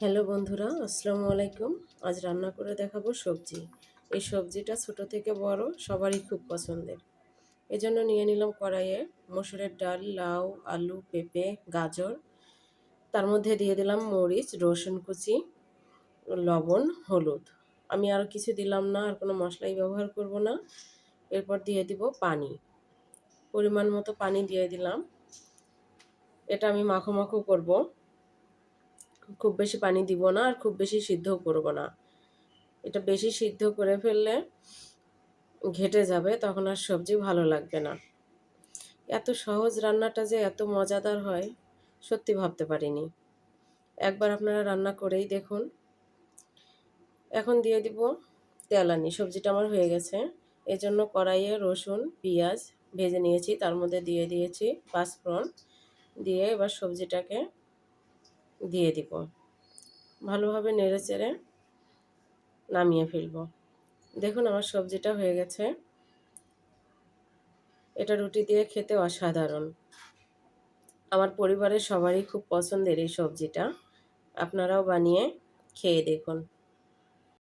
Hello বন্ধুরা, আসসালামু আলাইকুম। আজ রান্না করে দেখাবো সবজি। এই সবজিটা ছোট থেকে বড়, সবারই খুব পছন্দের। এজন্য নিয়ে নিলাম কড়াইয়ে মসুরের ডাল, লাউ, আলু, পেঁপে, গাজর। তার মধ্যে দিয়ে দিলাম মরিচ, রসুন কুচি, লবণ, হলুদ। আমি আর কিছু দিলাম না, আর কোনো মশলাই ব্যবহার করব না। এরপর দিয়ে দিব পানি। পরিমাণ মতো পানি দিয়ে দিলাম। এটা আমি মাখো মাখো করব। খুব বেশি পানি দিব না আর খুব বেশি সিদ্ধ করব না। এটা বেশি সিদ্ধ করে ফেললে ঘেটে যাবে, তখন আর সবজি ভালো লাগবে না। এত সহজ রান্নাটা যে এত মজাদার হয়, সত্যি ভাবতে পারিনি। একবার আপনারা রান্না করেই দেখুন। এখন দিয়ে দিব তেলানি, সবজিটা আমার হয়ে গেছে। এজন্য কড়াইয়ে রসুন, পেঁয়াজ ভেজে নিয়েছি, তার মধ্যে দিয়ে দিয়েছি পাঁচফোড়ন। দিয়ে এবার সবজিটাকে দিয়ে দিব। ভালোভাবে নেড়ে চেড়ে নামিয়ে ফেলব। দেখুন আমার সবজিটা হয়ে গেছে। এটা রুটি দিয়ে খেতে অসাধারণ। আমার পরিবারের সবারই খুব পছন্দের এই সবজিটা। আপনারাও বানিয়ে খেয়ে দেখুন।